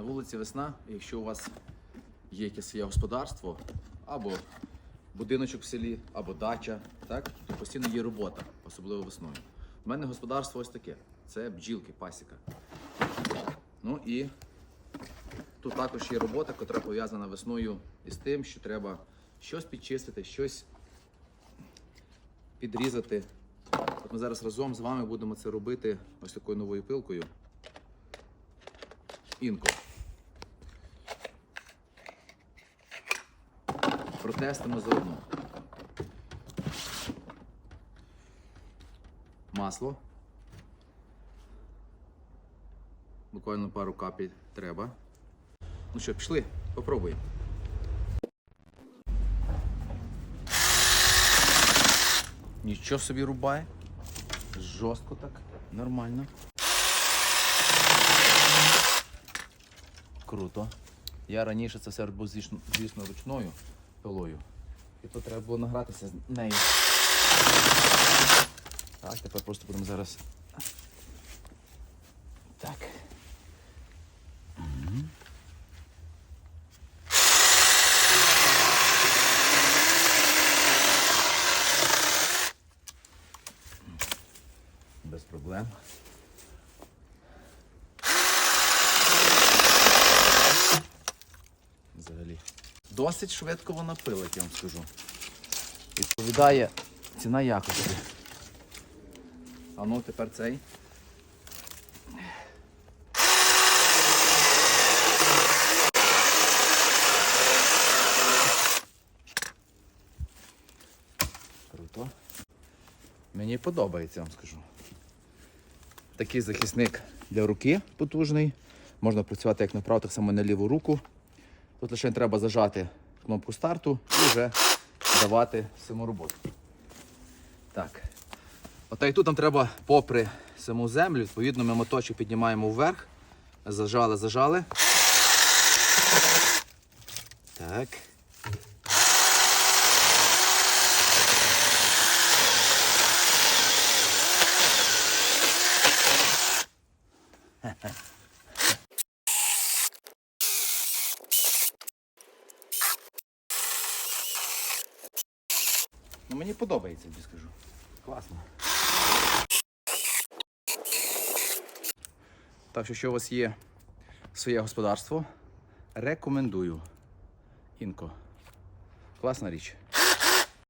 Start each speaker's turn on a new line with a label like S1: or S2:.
S1: На вулиці весна, якщо у вас є якесь своє господарство, або будиночок в селі, або дача, так, то постійно є робота, особливо весною. У мене господарство ось таке. Це бджілки, пасіка. Ну і тут також є робота, яка пов'язана весною із тим, що треба щось підчистити, щось підрізати. От ми зараз разом з вами будемо це робити ось такою новою пилкою. Інко. Протестимо заодно. Масло. Буквально пару капель треба. Ну що, пішли, попробуємо. Нічого собі рубає. Жорстко так, нормально. Круто. Я раніше це все робив, звісно, ручною пилою. І то треба було награтися з нею. Так, тепер просто будемо зараз. Так. Без проблем. Досить швидко вона пилить, я вам скажу. Відповідає ціна якості. А ну тепер цей. Круто. Мені подобається, я вам скажу. Такий захисник для руки потужний. Можна працювати як на праву, так само на ліву руку. Тут лише треба зажати кнопку старту і вже давати саму роботу. Так. Ота і тут нам треба попри саму землю, відповідно, ми моточок піднімаємо вверх. Зажали, зажали. Так. Ну, мені подобається, я тобі скажу. Класно. Так що, якщо у вас є своє господарство, рекомендую. Інко. Класна річ.